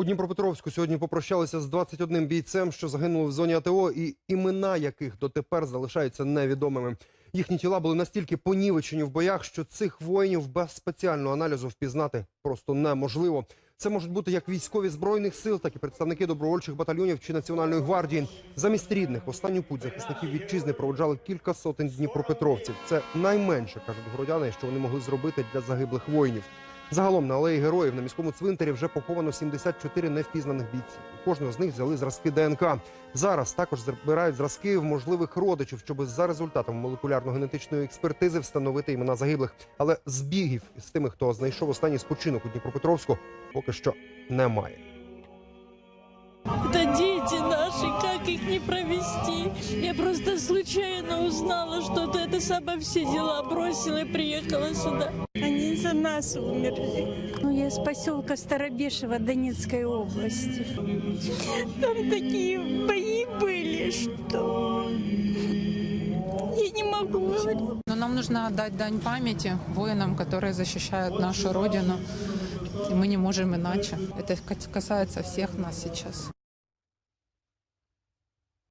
У Дніпропетровську сьогодні попрощалися з 21 бійцем, що загинули в зоні АТО, і імена яких дотепер залишаються невідомими. Їхні тіла були настільки понівечені в боях, що цих воїнів без спеціального аналізу впізнати просто неможливо. Це можуть бути як військові збройних сил, так і представники добровольчих батальйонів чи національної гвардії. Замість рідних останню путь захисників вітчизни проводжали кілька сотень дніпропетровців. Це найменше кажуть городяни, що вони могли зробити для загиблих воїнів. Загалом на алеї героїв на міському цвинтарі вже поховано 74 невпізнаних бійців. Кожного з них взяли зразки ДНК. Зараз також збирають зразки в можливих родичів, щоб за результатами молекулярно-генетичної експертизи встановити імена загиблих. Але збігів з тими, хто знайшов останній спочинок у Дніпропетровську, поки що немає. Их не провести? Я просто случайно узнала, что ты это сама все дела бросила и приехала сюда. Они за нас умерли. Ну, я с поселка Старобешево Донецкой области. Там такие бои были, что я не могу говорить. Но нам нужно отдать дань памяти воинам, которые защищают нашу Родину. И мы не можем иначе. Это касается всех нас сейчас.